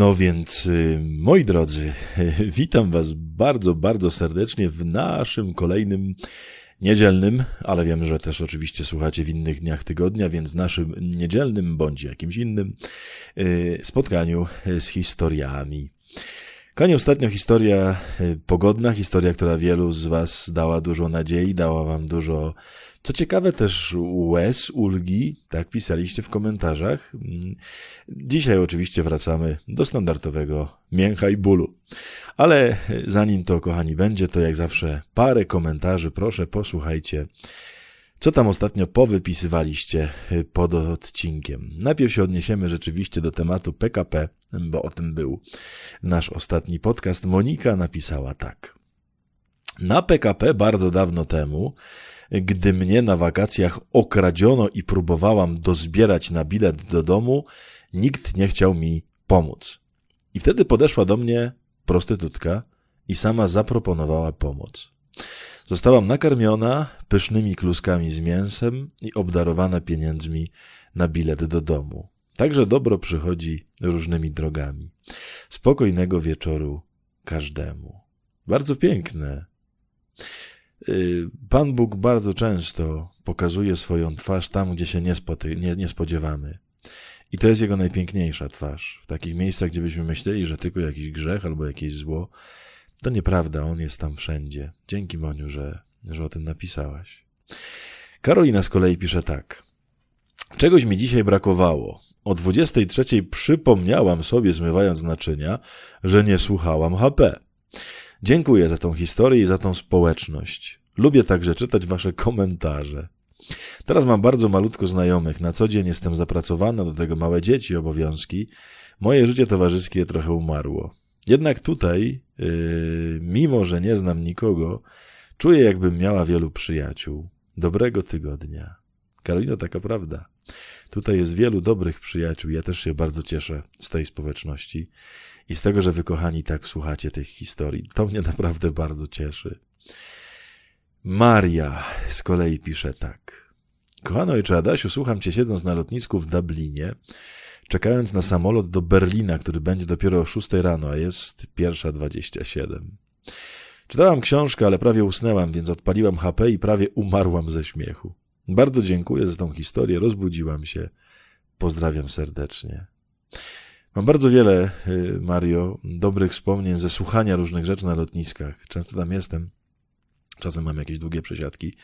No więc, y, moi drodzy, witam Was bardzo, bardzo serdecznie w naszym kolejnym niedzielnym, ale wiem, że też oczywiście słuchacie w innych dniach tygodnia, więc w naszym niedzielnym bądź jakimś innym y, spotkaniu z historiami. Konie ostatnio historia y, pogodna, historia, która wielu z Was dała dużo nadziei, dała Wam dużo co ciekawe też łez, ulgi, tak pisaliście w komentarzach. Mm, dzisiaj oczywiście wracamy do standardowego mięcha i bólu. Ale zanim to, kochani, będzie, to jak zawsze parę komentarzy, proszę posłuchajcie. Co tam ostatnio powypisywaliście pod odcinkiem? Najpierw się odniesiemy rzeczywiście do tematu PKP, bo o tym był nasz ostatni podcast. Monika napisała tak. Na PKP bardzo dawno temu gdy mnie na wakacjach okradziono i próbowałam dozbierać na bilet do domu, nikt nie chciał mi pomóc. I wtedy podeszła do mnie prostytutka i sama zaproponowała pomoc. Zostałam nakarmiona pysznymi kluskami z mięsem i obdarowana pieniędzmi na bilet do domu. Także dobro przychodzi różnymi drogami. Spokojnego wieczoru każdemu. Bardzo piękne. Y, Pan Bóg bardzo często pokazuje swoją twarz tam, gdzie się nie, spoty, nie, nie spodziewamy. I to jest jego najpiękniejsza twarz. W takich miejscach, gdzie byśmy myśleli, że tylko jakiś grzech albo jakieś zło, to nieprawda, on jest tam wszędzie. Dzięki Moniu, że, że o tym napisałaś. Karolina z kolei pisze tak. Czegoś mi dzisiaj brakowało. O 23 przypomniałam sobie, zmywając naczynia, że nie słuchałam HP. Dziękuję za tą historię i za tą społeczność. Lubię także czytać wasze komentarze. Teraz mam bardzo malutko znajomych. Na co dzień jestem zapracowana, do tego małe dzieci, obowiązki. Moje życie towarzyskie trochę umarło. Jednak tutaj, yy, mimo że nie znam nikogo, czuję, jakbym miała wielu przyjaciół. Dobrego tygodnia. Karolina, taka prawda. Tutaj jest wielu dobrych przyjaciół. Ja też się bardzo cieszę z tej społeczności i z tego, że wy, kochani, tak słuchacie tych historii. To mnie naprawdę bardzo cieszy. Maria z kolei pisze tak. Kochano ojcze Adasiu, słucham cię siedząc na lotnisku w Dublinie, czekając na samolot do Berlina, który będzie dopiero o 6 rano, a jest pierwsza 27. Czytałam książkę, ale prawie usnęłam, więc odpaliłam HP i prawie umarłam ze śmiechu. Bardzo dziękuję za tą historię, rozbudziłam się. Pozdrawiam serdecznie. Mam bardzo wiele, y, Mario, dobrych wspomnień ze słuchania różnych rzeczy na lotniskach. Często tam jestem. Czasem mam jakieś długie przesiadki,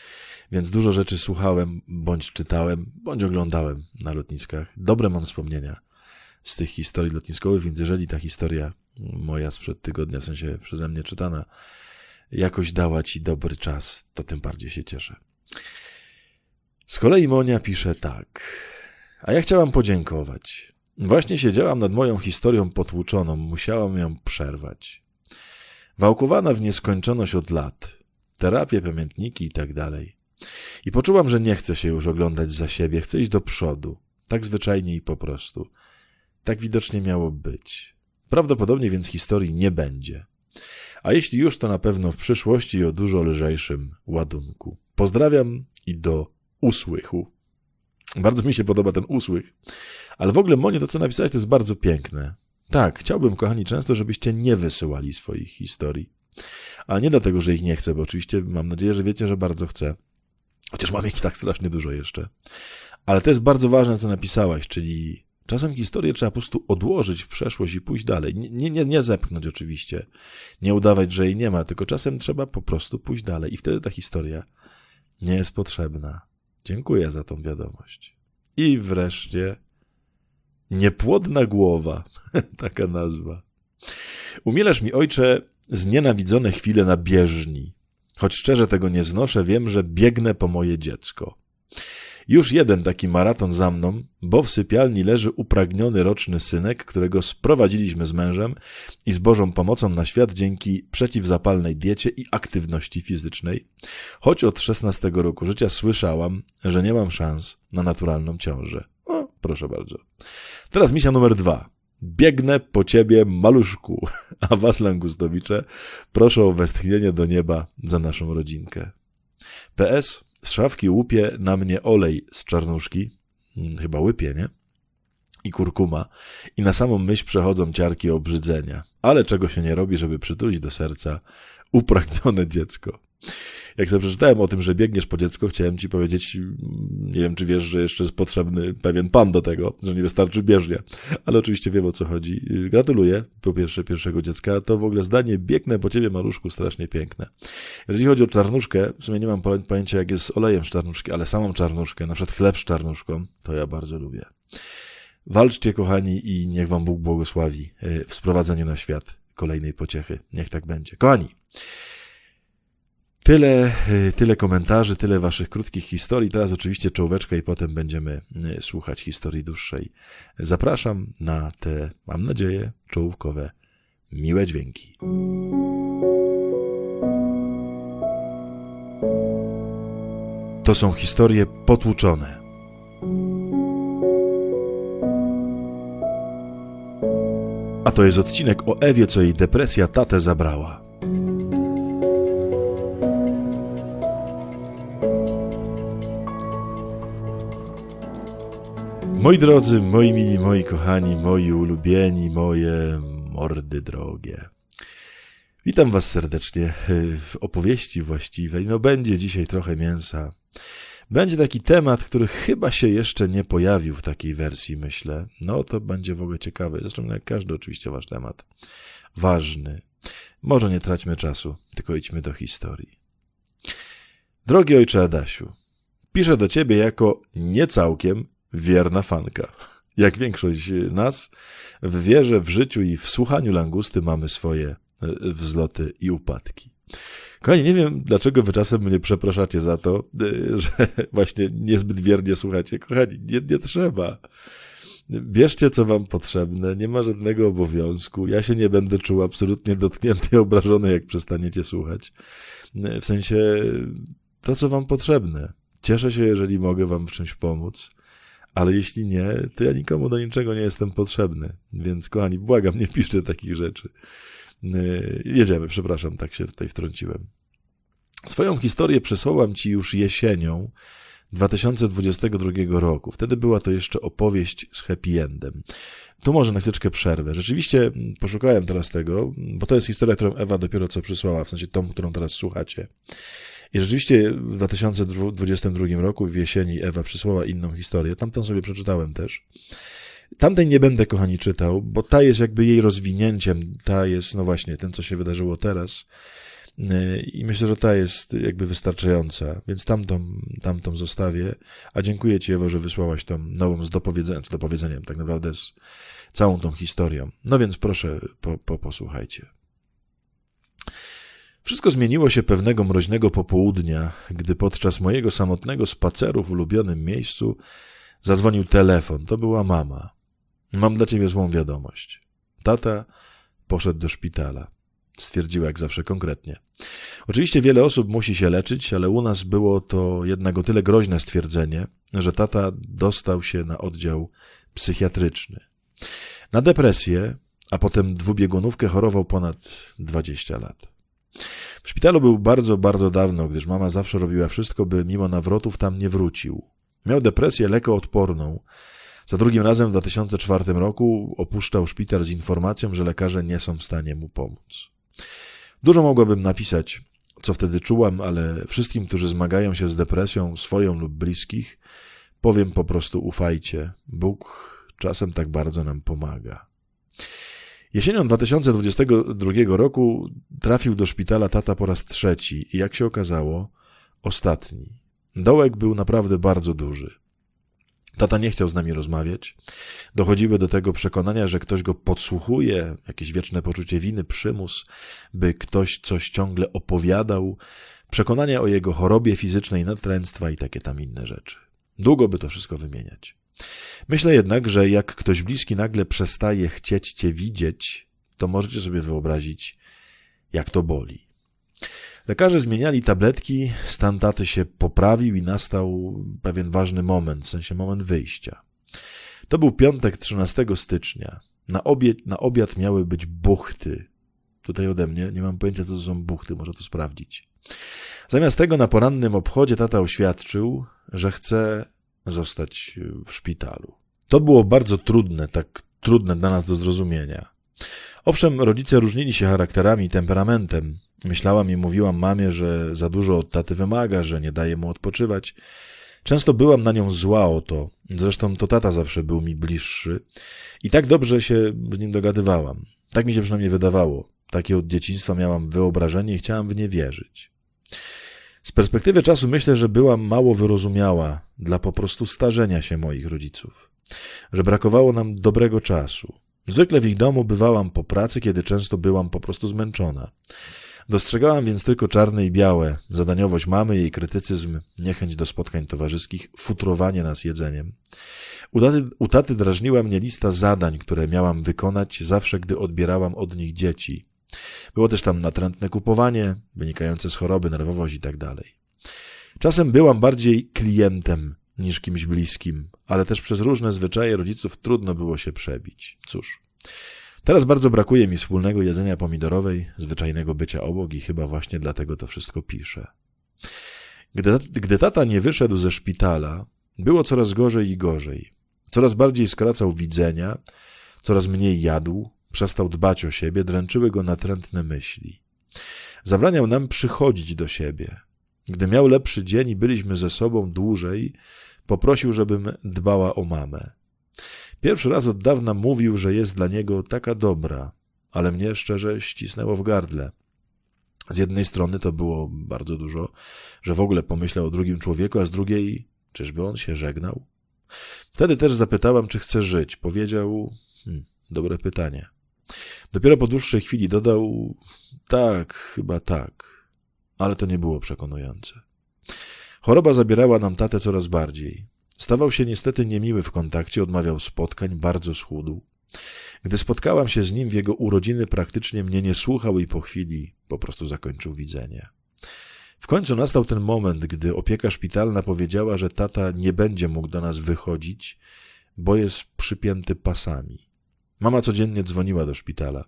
więc dużo rzeczy słuchałem, bądź czytałem, bądź oglądałem na lotniskach. Dobre mam wspomnienia z tych historii lotniskowych, więc jeżeli ta historia moja sprzed tygodnia, w sensie przeze mnie czytana, jakoś dała ci dobry czas, to tym bardziej się cieszę. Z kolei Monia pisze tak. A ja chciałam podziękować. Właśnie siedziałam nad moją historią potłuczoną, musiałam ją przerwać. Wałkowana w nieskończoność od lat, terapie, pamiętniki i tak dalej. I poczułam, że nie chcę się już oglądać za siebie, chcę iść do przodu. Tak zwyczajnie i po prostu. Tak widocznie miało być. Prawdopodobnie więc historii nie będzie. A jeśli już, to na pewno w przyszłości o dużo lżejszym ładunku. Pozdrawiam i do usłychu. Bardzo mi się podoba ten usłych. Ale w ogóle, Monie, to co napisałeś, to jest bardzo piękne. Tak, chciałbym, kochani, często, żebyście nie wysyłali swoich historii. A nie dlatego, że ich nie chcę, bo oczywiście mam nadzieję, że wiecie, że bardzo chcę. Chociaż mam ich tak strasznie dużo jeszcze. Ale to jest bardzo ważne, co napisałaś, czyli czasem historię trzeba po prostu odłożyć w przeszłość i pójść dalej. Nie, nie, nie zepchnąć oczywiście. Nie udawać, że jej nie ma, tylko czasem trzeba po prostu pójść dalej i wtedy ta historia nie jest potrzebna. Dziękuję za tą wiadomość. I wreszcie niepłodna głowa, taka nazwa. Umielasz mi, ojcze, znienawidzone chwile na bieżni. Choć szczerze tego nie znoszę, wiem, że biegnę po moje dziecko. Już jeden taki maraton za mną, bo w sypialni leży upragniony roczny synek, którego sprowadziliśmy z mężem i z Bożą pomocą na świat dzięki przeciwzapalnej diecie i aktywności fizycznej. Choć od 16 roku życia słyszałam, że nie mam szans na naturalną ciążę. O, proszę bardzo. Teraz misja numer dwa. Biegnę po ciebie, maluszku. A was, Langustowicze, proszę o westchnienie do nieba za naszą rodzinkę. PS z szafki łupie na mnie olej z czarnuszki, hmm, chyba łypie, nie? i kurkuma i na samą myśl przechodzą ciarki obrzydzenia. Ale czego się nie robi, żeby przytulić do serca upragnione dziecko. Jak sobie przeczytałem o tym, że biegniesz po dziecko, chciałem ci powiedzieć, nie wiem, czy wiesz, że jeszcze jest potrzebny pewien pan do tego, że nie wystarczy bieżnia. Ale oczywiście wiem, o co chodzi. Gratuluję, po pierwsze, pierwszego dziecka. To w ogóle zdanie, biegnę po ciebie, maluszku, strasznie piękne. Jeżeli chodzi o czarnuszkę, w sumie nie mam pojęcia, jak jest z olejem z czarnuszki, ale samą czarnuszkę, na przykład chleb z czarnuszką, to ja bardzo lubię. Walczcie, kochani, i niech wam Bóg błogosławi e, w sprowadzeniu na świat kolejnej pociechy. Niech tak będzie. Kochani, Tyle, y, tyle komentarzy, tyle waszych krótkich historii. Teraz oczywiście czołóweczka i potem będziemy y, słuchać historii dłuższej. Zapraszam na te, mam nadzieję, czołówkowe, miłe dźwięki. To są historie potłuczone. A to jest odcinek o Ewie, co jej depresja tatę zabrała. Moi drodzy, moi mili, moi kochani, moi ulubieni, moje mordy drogie. Witam Was serdecznie w opowieści właściwej. No, będzie dzisiaj trochę mięsa. Będzie taki temat, który chyba się jeszcze nie pojawił w takiej wersji, myślę. No, to będzie w ogóle ciekawe. Zresztą, jak każdy oczywiście Wasz temat. Ważny. Może nie traćmy czasu, tylko idźmy do historii. Drogi ojcze Adasiu, piszę do Ciebie jako nie całkiem wierna fanka. Jak większość nas, w wierze, w życiu i w słuchaniu langusty mamy swoje e, wzloty i upadki. Kochani, nie wiem, dlaczego wy czasem mnie przepraszacie za to, e, że właśnie niezbyt wiernie słuchacie. Kochani, nie, nie trzeba. Bierzcie, co wam potrzebne, nie ma żadnego obowiązku. Ja się nie będę czuł absolutnie dotknięty i obrażony, jak przestaniecie słuchać. E, w sensie, to, co wam potrzebne. Cieszę się, jeżeli mogę wam w czymś pomóc ale jeśli nie, to ja nikomu do niczego nie jestem potrzebny. Więc kochani, błagam, nie piszcie takich rzeczy. Yy, jedziemy, przepraszam, tak się tutaj wtrąciłem. Swoją historię przesłałam ci już jesienią 2022 roku. Wtedy była to jeszcze opowieść z happy endem. Tu może na chwileczkę przerwę. Rzeczywiście poszukałem teraz tego, bo to jest historia, którą Ewa dopiero co przysłała, w sensie tą, którą teraz słuchacie. I rzeczywiście w 2022 roku w jesieni Ewa przysłała inną historię. Tamtą sobie przeczytałem też. Tamtej nie będę, kochani, czytał, bo ta jest jakby jej rozwinięciem. Ta jest, no właśnie, tym, co się wydarzyło teraz. I myślę, że ta jest jakby wystarczająca, więc tamtą, tamtą zostawię. A dziękuję Ci, Ewo, że wysłałaś tą nową z dopowiedzeniem, z dopowiedzeniem, tak naprawdę z całą tą historią. No więc proszę, po, po, posłuchajcie. Wszystko zmieniło się pewnego mroźnego popołudnia, gdy podczas mojego samotnego spaceru w ulubionym miejscu zadzwonił telefon. To była mama. Mam dla ciebie złą wiadomość. Tata poszedł do szpitala. Stwierdziła jak zawsze konkretnie. Oczywiście wiele osób musi się leczyć, ale u nas było to jednak o tyle groźne stwierdzenie, że tata dostał się na oddział psychiatryczny. Na depresję, a potem dwubiegunówkę chorował ponad 20 lat. W szpitalu był bardzo, bardzo dawno, gdyż mama zawsze robiła wszystko, by mimo nawrotów tam nie wrócił. Miał depresję lekoodporną. Za drugim razem w 2004 roku opuszczał szpital z informacją, że lekarze nie są w stanie mu pomóc. Dużo mogłabym napisać, co wtedy czułam, ale wszystkim, którzy zmagają się z depresją, swoją lub bliskich, powiem po prostu ufajcie. Bóg czasem tak bardzo nam pomaga. Jesienią 2022 roku trafił do szpitala tata po raz trzeci i jak się okazało, ostatni. Dołek był naprawdę bardzo duży. Tata nie chciał z nami rozmawiać. Dochodziły do tego przekonania, że ktoś go podsłuchuje, jakieś wieczne poczucie winy, przymus, by ktoś coś ciągle opowiadał, przekonania o jego chorobie fizycznej, natręctwa i takie tam inne rzeczy. Długo by to wszystko wymieniać. Myślę jednak, że jak ktoś bliski nagle przestaje chcieć cię widzieć, to możecie sobie wyobrazić, jak to boli. Lekarze zmieniali tabletki, stan taty się poprawił i nastał pewien ważny moment, w sensie moment wyjścia. To był piątek 13 stycznia. Na obiad, na obiad miały być buchty. Tutaj ode mnie, nie mam pojęcia, co to są buchty, może to sprawdzić. Zamiast tego na porannym obchodzie tata oświadczył, że chce zostać w szpitalu. To było bardzo trudne, tak trudne dla nas do zrozumienia. Owszem, rodzice różnili się charakterami i temperamentem. Myślałam i mówiłam mamie, że za dużo od taty wymaga, że nie daje mu odpoczywać. Często byłam na nią zła o to, zresztą to tata zawsze był mi bliższy i tak dobrze się z nim dogadywałam. Tak mi się przynajmniej wydawało. Takie od dzieciństwa miałam wyobrażenie i chciałam w nie wierzyć. Z perspektywy czasu myślę, że byłam mało wyrozumiała dla po prostu starzenia się moich rodziców, że brakowało nam dobrego czasu. Zwykle w ich domu bywałam po pracy, kiedy często byłam po prostu zmęczona. Dostrzegałam więc tylko czarne i białe, zadaniowość mamy, jej krytycyzm, niechęć do spotkań towarzyskich, futrowanie nas jedzeniem. U taty, u taty drażniła mnie lista zadań, które miałam wykonać zawsze, gdy odbierałam od nich dzieci. Było też tam natrętne kupowanie, wynikające z choroby, nerwowość i tak dalej. Czasem byłam bardziej klientem niż kimś bliskim, ale też przez różne zwyczaje rodziców trudno było się przebić. Cóż, teraz bardzo brakuje mi wspólnego jedzenia pomidorowej, zwyczajnego bycia obok i chyba właśnie dlatego to wszystko piszę. Gdy, gdy tata nie wyszedł ze szpitala, było coraz gorzej i gorzej. Coraz bardziej skracał widzenia, coraz mniej jadł, przestał dbać o siebie, dręczyły go natrętne myśli. Zabraniał nam przychodzić do siebie. Gdy miał lepszy dzień i byliśmy ze sobą dłużej, poprosił, żebym dbała o mamę. Pierwszy raz od dawna mówił, że jest dla niego taka dobra, ale mnie szczerze ścisnęło w gardle. Z jednej strony to było bardzo dużo, że w ogóle pomyślał o drugim człowieku, a z drugiej, czyżby on się żegnał? Wtedy też zapytałam, czy chce żyć. Powiedział, hmm, dobre pytanie. Dopiero po dłuższej chwili dodał, tak, chyba tak, ale to nie było przekonujące. Choroba zabierała nam tatę coraz bardziej. Stawał się niestety niemiły w kontakcie, odmawiał spotkań, bardzo schudł. Gdy spotkałam się z nim w jego urodziny, praktycznie mnie nie słuchał i po chwili po prostu zakończył widzenie. W końcu nastał ten moment, gdy opieka szpitalna powiedziała, że tata nie będzie mógł do nas wychodzić, bo jest przypięty pasami. Mama codziennie dzwoniła do szpitala.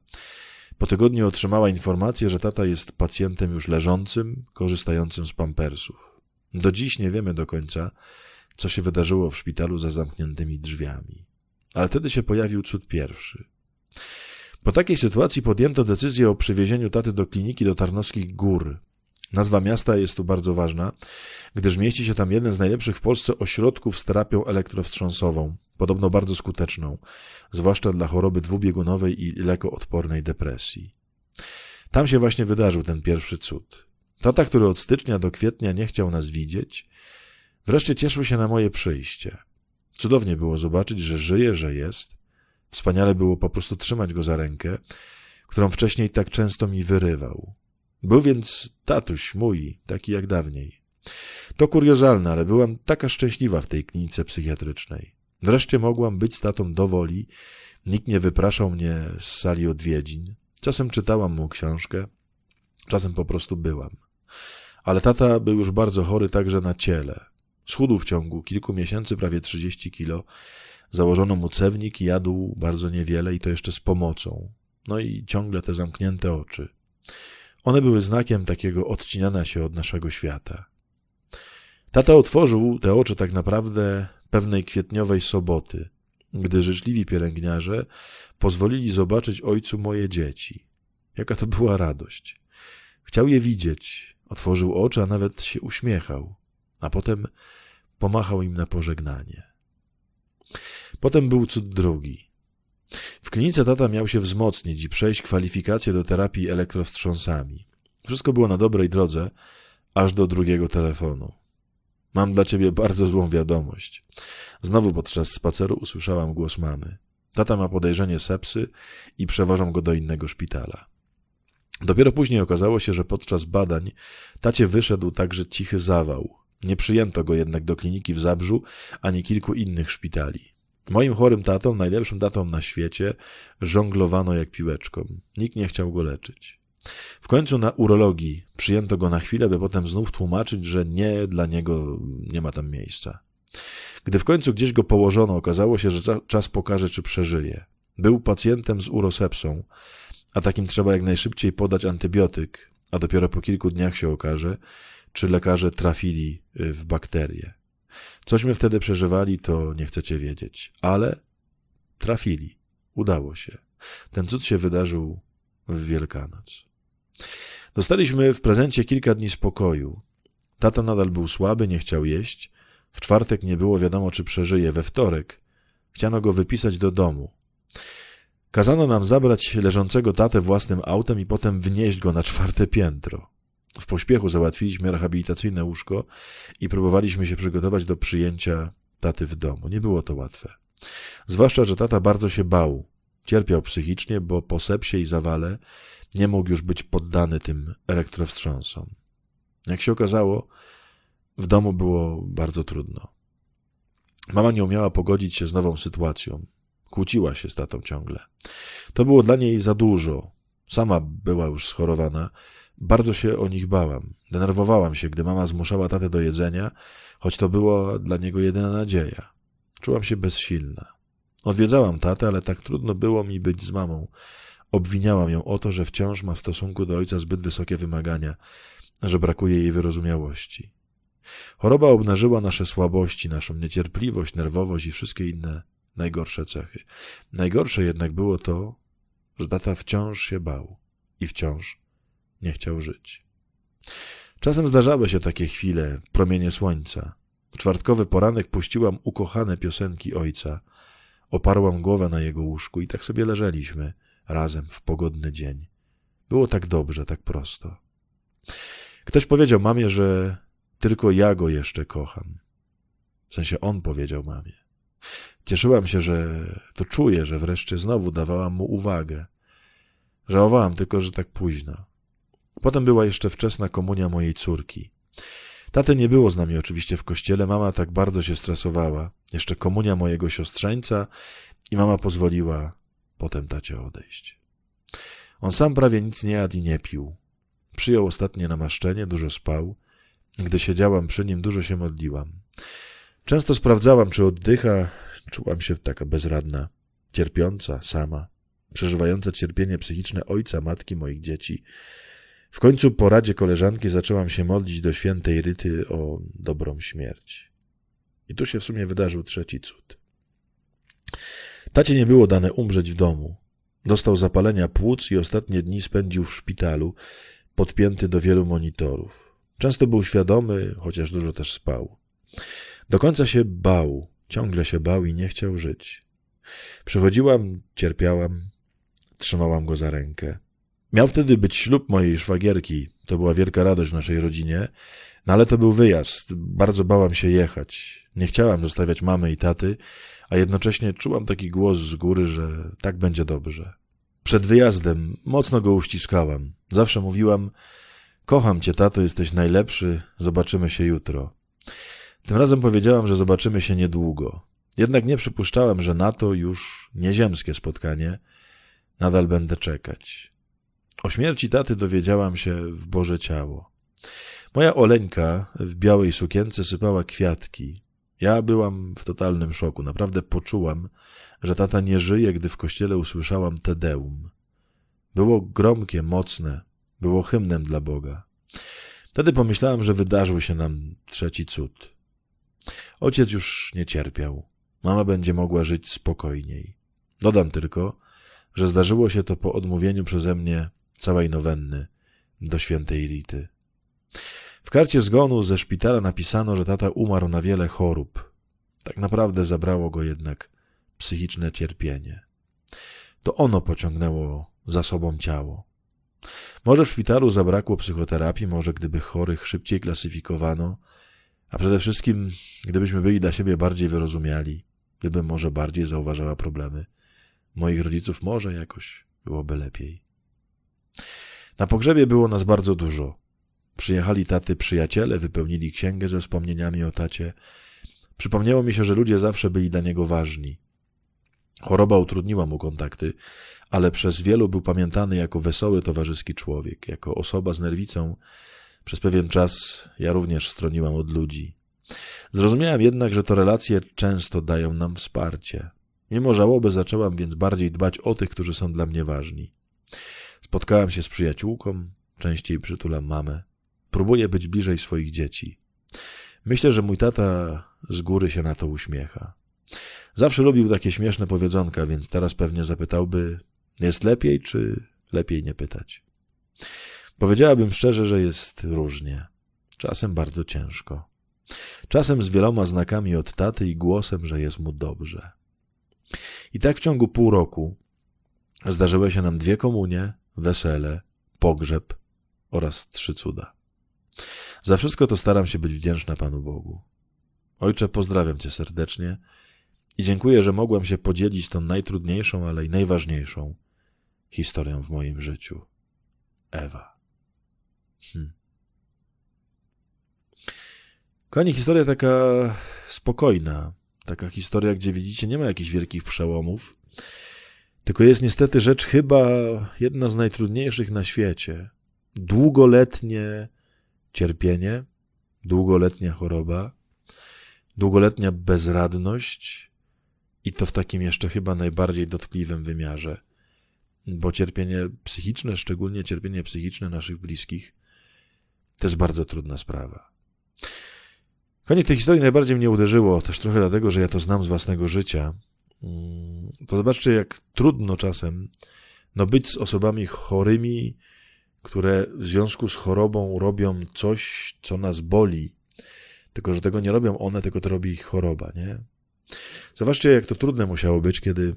Po tygodniu otrzymała informację, że tata jest pacjentem już leżącym, korzystającym z pampersów. Do dziś nie wiemy do końca, co się wydarzyło w szpitalu za zamkniętymi drzwiami. Ale wtedy się pojawił cud pierwszy. Po takiej sytuacji podjęto decyzję o przywiezieniu taty do kliniki do Tarnowskich Gór. Nazwa miasta jest tu bardzo ważna, gdyż mieści się tam jeden z najlepszych w Polsce ośrodków z terapią elektrowstrząsową, podobno bardzo skuteczną, zwłaszcza dla choroby dwubiegunowej i lekoodpornej depresji. Tam się właśnie wydarzył ten pierwszy cud. Tata, który od stycznia do kwietnia nie chciał nas widzieć, wreszcie cieszył się na moje przyjście. Cudownie było zobaczyć, że żyje, że jest. Wspaniale było po prostu trzymać go za rękę, którą wcześniej tak często mi wyrywał. Był więc tatuś mój, taki jak dawniej. To kuriozalne, ale byłam taka szczęśliwa w tej klinice psychiatrycznej. Wreszcie mogłam być z tatą do woli, nikt nie wypraszał mnie z sali odwiedzin. Czasem czytałam mu książkę, czasem po prostu byłam. Ale tata był już bardzo chory także na ciele. Schudł w ciągu kilku miesięcy prawie 30 kilo. Założono mu cewnik i jadł bardzo niewiele i to jeszcze z pomocą. No i ciągle te zamknięte oczy. One były znakiem takiego odcinania się od naszego świata. Tata otworzył te oczy tak naprawdę pewnej kwietniowej soboty, gdy życzliwi pielęgniarze pozwolili zobaczyć ojcu moje dzieci. Jaka to była radość. Chciał je widzieć, otworzył oczy, a nawet się uśmiechał, a potem pomachał im na pożegnanie. Potem był cud drugi. W klinice tata miał się wzmocnić i przejść kwalifikację do terapii elektrowstrząsami. Wszystko było na dobrej drodze, aż do drugiego telefonu. Mam dla ciebie bardzo złą wiadomość. Znowu podczas spaceru usłyszałam głos mamy. Tata ma podejrzenie sepsy i przewożą go do innego szpitala. Dopiero później okazało się, że podczas badań tacie wyszedł także cichy zawał. Nie przyjęto go jednak do kliniki w Zabrzu ani kilku innych szpitali. Moim chorym tatą, najlepszym tatą na świecie, żonglowano jak piłeczką. Nikt nie chciał go leczyć. W końcu na urologii przyjęto go na chwilę, by potem znów tłumaczyć, że nie dla niego nie ma tam miejsca. Gdy w końcu gdzieś go położono, okazało się, że czas pokaże, czy przeżyje. Był pacjentem z urosepsą, a takim trzeba jak najszybciej podać antybiotyk, a dopiero po kilku dniach się okaże, czy lekarze trafili y, w bakterie. Cośmy wtedy przeżywali, to nie chcecie wiedzieć. Ale trafili. Udało się. Ten cud się wydarzył w Wielkanoc. Dostaliśmy w prezencie kilka dni spokoju. Tata nadal był słaby, nie chciał jeść. W czwartek nie było wiadomo, czy przeżyje. We wtorek chciano go wypisać do domu. Kazano nam zabrać leżącego tatę własnym autem i potem wnieść go na czwarte piętro. W pośpiechu załatwiliśmy rehabilitacyjne łóżko i próbowaliśmy się przygotować do przyjęcia taty w domu. Nie było to łatwe. Zwłaszcza, że tata bardzo się bał. Cierpiał psychicznie, bo po sepsie i zawale nie mógł już być poddany tym elektrowstrząsom. Jak się okazało, w domu było bardzo trudno. Mama nie umiała pogodzić się z nową sytuacją. Kłóciła się z tatą ciągle. To było dla niej za dużo. Sama była już schorowana. Bardzo się o nich bałam. Denerwowałam się, gdy mama zmuszała tatę do jedzenia, choć to była dla niego jedyna nadzieja. Czułam się bezsilna. Odwiedzałam tatę, ale tak trudno było mi być z mamą. Obwiniałam ją o to, że wciąż ma w stosunku do ojca zbyt wysokie wymagania, że brakuje jej wyrozumiałości. Choroba obnażyła nasze słabości, naszą niecierpliwość, nerwowość i wszystkie inne najgorsze cechy. Najgorsze jednak było to, że tata wciąż się bał i wciąż nie chciał żyć. Czasem zdarzały się takie chwile, promienie słońca. W czwartkowy poranek puściłam ukochane piosenki ojca. Oparłam głowę na jego łóżku i tak sobie leżeliśmy razem w pogodny dzień. Było tak dobrze, tak prosto. Ktoś powiedział mamie, że tylko ja go jeszcze kocham. W sensie on powiedział mamie. Cieszyłam się, że to czuję, że wreszcie znowu dawałam mu uwagę. Żałowałam tylko, że tak późno. Potem była jeszcze wczesna komunia mojej córki. Taty nie było z nami oczywiście w kościele, mama tak bardzo się stresowała. Jeszcze komunia mojego siostrzeńca i mama pozwoliła potem tacie odejść. On sam prawie nic nie jadł i nie pił. Przyjął ostatnie namaszczenie, dużo spał. Gdy siedziałam przy nim, dużo się modliłam. Często sprawdzałam, czy oddycha, czułam się taka bezradna, cierpiąca, sama, przeżywająca cierpienie psychiczne ojca, matki moich dzieci. W końcu po radzie koleżanki zaczęłam się modlić do świętej Ryty o dobrą śmierć. I tu się w sumie wydarzył trzeci cud. Tacie nie było dane umrzeć w domu. Dostał zapalenia płuc i ostatnie dni spędził w szpitalu, podpięty do wielu monitorów. Często był świadomy, chociaż dużo też spał. Do końca się bał, ciągle się bał i nie chciał żyć. Przychodziłam, cierpiałam, trzymałam go za rękę. Miał wtedy być ślub mojej szwagierki. To była wielka radość w naszej rodzinie. No ale to był wyjazd. Bardzo bałam się jechać. Nie chciałam zostawiać mamy i taty, a jednocześnie czułam taki głos z góry, że tak będzie dobrze. Przed wyjazdem mocno go uściskałam. Zawsze mówiłam, kocham cię, tato, jesteś najlepszy, zobaczymy się jutro. Tym razem powiedziałam, że zobaczymy się niedługo. Jednak nie przypuszczałem, że na to już nieziemskie spotkanie nadal będę czekać. O śmierci taty dowiedziałam się w Boże Ciało. Moja Oleńka w białej sukience sypała kwiatki. Ja byłam w totalnym szoku. Naprawdę poczułam, że tata nie żyje, gdy w kościele usłyszałam Tedeum. Było gromkie, mocne, było hymnem dla Boga. Wtedy pomyślałam, że wydarzył się nam trzeci cud. Ojciec już nie cierpiał. Mama będzie mogła żyć spokojniej. Dodam tylko, że zdarzyło się to po odmówieniu przeze mnie całej nowenny do świętej Rity. W karcie zgonu ze szpitala napisano, że tata umarł na wiele chorób. Tak naprawdę zabrało go jednak psychiczne cierpienie. To ono pociągnęło za sobą ciało. Może w szpitalu zabrakło psychoterapii, może gdyby chorych szybciej klasyfikowano, a przede wszystkim gdybyśmy byli dla siebie bardziej wyrozumiali, gdybym może bardziej zauważała problemy moich rodziców, może jakoś byłoby lepiej. Na pogrzebie było nas bardzo dużo. Przyjechali taty przyjaciele, wypełnili księgę ze wspomnieniami o tacie. Przypomniało mi się, że ludzie zawsze byli dla niego ważni. Choroba utrudniła mu kontakty, ale przez wielu był pamiętany jako wesoły, towarzyski człowiek, jako osoba z nerwicą. Przez pewien czas ja również stroniłam od ludzi. Zrozumiałem jednak, że to relacje często dają nam wsparcie. Mimo żałoby zaczęłam więc bardziej dbać o tych, którzy są dla mnie ważni. Spotkałem się z przyjaciółką, częściej przytulam mamę. Próbuję być bliżej swoich dzieci. Myślę, że mój tata z góry się na to uśmiecha. Zawsze lubił takie śmieszne powiedzonka, więc teraz pewnie zapytałby, jest lepiej, czy lepiej nie pytać? Powiedziałabym szczerze, że jest różnie. Czasem bardzo ciężko. Czasem z wieloma znakami od taty i głosem, że jest mu dobrze. I tak w ciągu pół roku zdarzyły się nam dwie komunie, wesele, pogrzeb oraz trzy cuda. Za wszystko to staram się być wdzięczna Panu Bogu. Ojcze, pozdrawiam Cię serdecznie i dziękuję, że mogłem się podzielić tą najtrudniejszą, ale i najważniejszą historią w moim życiu. Ewa. Hmm. Kochani, historia taka spokojna, taka historia, gdzie widzicie, nie ma jakichś wielkich przełomów, tylko jest niestety rzecz chyba jedna z najtrudniejszych na świecie. Długoletnie cierpienie, długoletnia choroba, długoletnia bezradność i to w takim jeszcze chyba najbardziej dotkliwym wymiarze, bo cierpienie psychiczne, szczególnie cierpienie psychiczne naszych bliskich, to jest bardzo trudna sprawa. Koniec tej historii najbardziej mnie uderzyło, też trochę dlatego, że ja to znam z własnego życia. Mm, to zobaczcie, jak trudno czasem no, być z osobami chorymi, które w związku z chorobą robią coś, co nas boli, tylko że tego nie robią one, tylko to robi ich choroba, nie? Zobaczcie, jak to trudne musiało być, kiedy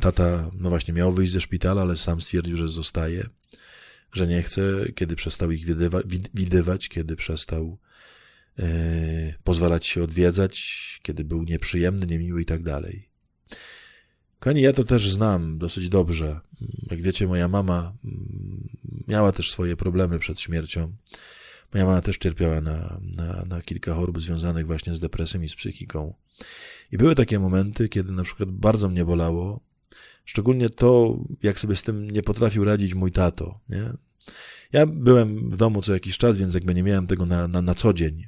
tata, no właśnie, miał wyjść ze szpitala, ale sam stwierdził, że zostaje, że nie chce, kiedy przestał ich widywa, widywać, kiedy przestał yy, pozwalać się odwiedzać, kiedy był nieprzyjemny, niemiły i tak dalej. Kochani, ja to też znam dosyć dobrze. Jak wiecie, moja mama mm, miała też swoje problemy przed śmiercią. Moja mama też cierpiała na, na, na kilka chorób związanych właśnie z depresją i z psychiką. I były takie momenty, kiedy na przykład bardzo mnie bolało, szczególnie to, jak sobie z tym nie potrafił radzić mój tato. Nie? Ja byłem w domu co jakiś czas, więc jakby nie miałem tego na, na, na co dzień.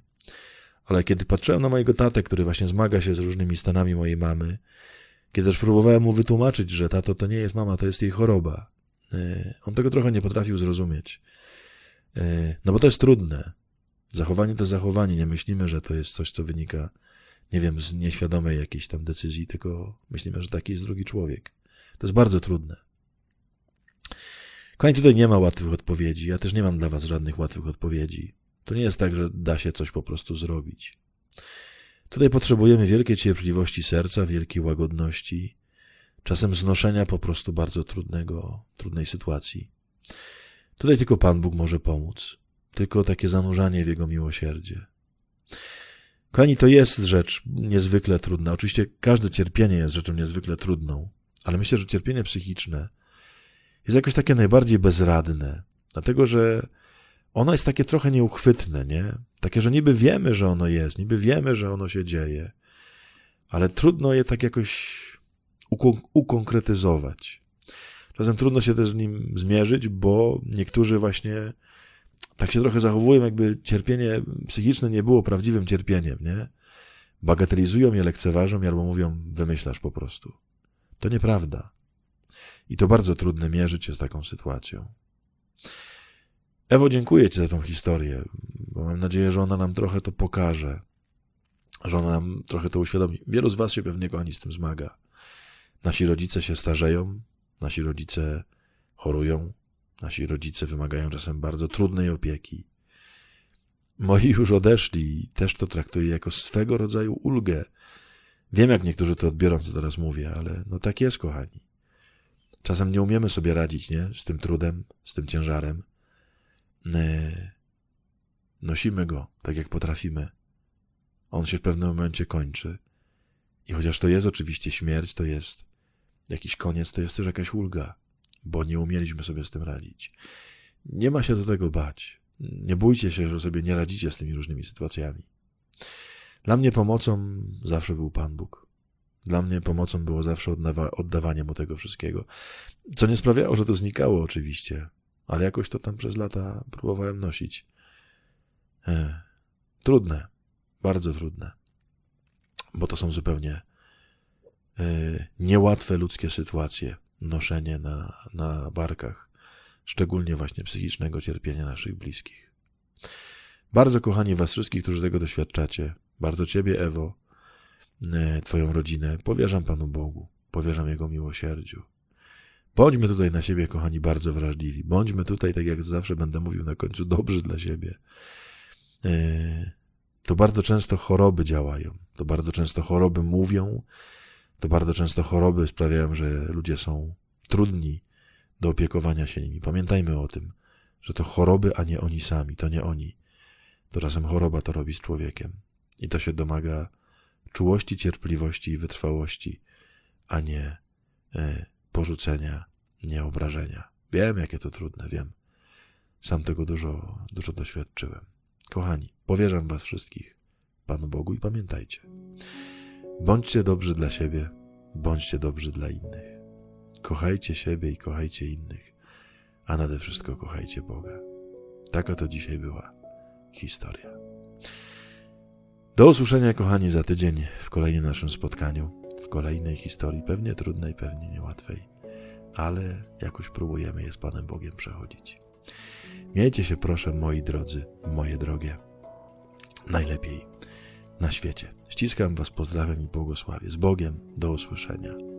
Ale kiedy patrzyłem na mojego tatę, który właśnie zmaga się z różnymi stanami mojej mamy, kiedy też próbowałem mu wytłumaczyć, że tato to nie jest mama, to jest jej choroba, e, on tego trochę nie potrafił zrozumieć. E, no bo to jest trudne. Zachowanie to zachowanie. Nie myślimy, że to jest coś, co wynika, nie wiem, z nieświadomej jakiejś tam decyzji, tylko myślimy, że taki jest drugi człowiek. To jest bardzo trudne. Kochani, tutaj nie ma łatwych odpowiedzi. Ja też nie mam dla was żadnych łatwych odpowiedzi. To nie jest tak, że da się coś po prostu zrobić. Tutaj potrzebujemy wielkiej cierpliwości serca, wielkiej łagodności, czasem znoszenia po prostu bardzo trudnego, trudnej sytuacji. Tutaj tylko Pan Bóg może pomóc. Tylko takie zanurzanie w Jego miłosierdzie. Kochani, to jest rzecz niezwykle trudna. Oczywiście każde cierpienie jest rzeczą niezwykle trudną, ale myślę, że cierpienie psychiczne jest jakoś takie najbardziej bezradne, dlatego że ono jest takie trochę nieuchwytne, nie? Takie, że niby wiemy, że ono jest, niby wiemy, że ono się dzieje, ale trudno je tak jakoś ukonkretyzować. Czasem trudno się też z nim zmierzyć, bo niektórzy właśnie tak się trochę zachowują, jakby cierpienie psychiczne nie było prawdziwym cierpieniem, nie? Bagatelizują je, lekceważą albo mówią, wymyślasz po prostu. To nieprawda. I to bardzo trudne mierzyć się z taką sytuacją. Ewo, dziękuję Ci za tą historię, bo mam nadzieję, że ona nam trochę to pokaże, że ona nam trochę to uświadomi. Wielu z Was się pewnie kochani z tym zmaga. Nasi rodzice się starzeją, Nasi rodzice chorują, nasi rodzice wymagają czasem bardzo trudnej opieki. Moi już odeszli i też to traktuję jako swego rodzaju ulgę. Wiem, jak niektórzy to odbiorą, co teraz mówię, ale no tak jest, kochani. Czasem nie umiemy sobie radzić, nie? Z tym trudem, z tym ciężarem. Nosimy go tak, jak potrafimy. On się w pewnym momencie kończy. I chociaż to jest oczywiście śmierć, to jest jakiś koniec, to jest też jakaś ulga, bo nie umieliśmy sobie z tym radzić. Nie ma się do tego bać. Nie bójcie się, że sobie nie radzicie z tymi różnymi sytuacjami. Dla mnie pomocą zawsze był Pan Bóg. Dla mnie pomocą było zawsze oddawa oddawanie mu tego wszystkiego. Co nie sprawiało, że to znikało oczywiście, ale jakoś to tam przez lata próbowałem nosić. E, trudne, bardzo trudne, bo to są zupełnie E, niełatwe ludzkie sytuacje, noszenie na, na barkach, szczególnie właśnie psychicznego cierpienia naszych bliskich. Bardzo kochani Was wszystkich, którzy tego doświadczacie. Bardzo Ciebie, Ewo, e, Twoją rodzinę. Powierzam Panu Bogu. Powierzam Jego miłosierdziu. Bądźmy tutaj na siebie, kochani, bardzo wrażliwi. Bądźmy tutaj, tak jak zawsze będę mówił na końcu, dobrzy dla siebie. E, To bardzo często choroby działają. To bardzo często choroby mówią. To bardzo często choroby sprawiają, że ludzie są trudni do opiekowania się nimi. Pamiętajmy o tym, że to choroby, a nie oni sami. To nie oni. To czasem choroba to robi z człowiekiem. I to się domaga czułości, cierpliwości i wytrwałości, a nie e, porzucenia, nie obrażenia. Wiem, jakie to trudne, wiem. Sam tego dużo, dużo doświadczyłem. Kochani, powierzam was wszystkich Panu Bogu i pamiętajcie. Bądźcie dobrzy dla siebie, bądźcie dobrzy dla innych. Kochajcie siebie i kochajcie innych, a nade wszystko kochajcie Boga. Taka to dzisiaj była historia. Do usłyszenia, kochani, za tydzień w kolejnym naszym spotkaniu, w kolejnej historii, pewnie trudnej, pewnie niełatwej, ale jakoś próbujemy je z Panem Bogiem przechodzić. Miejcie się, proszę, moi drodzy, moje drogie, najlepiej na świecie. Ściskam Was, pozdrawiam i błogosławię. Z Bogiem, do usłyszenia.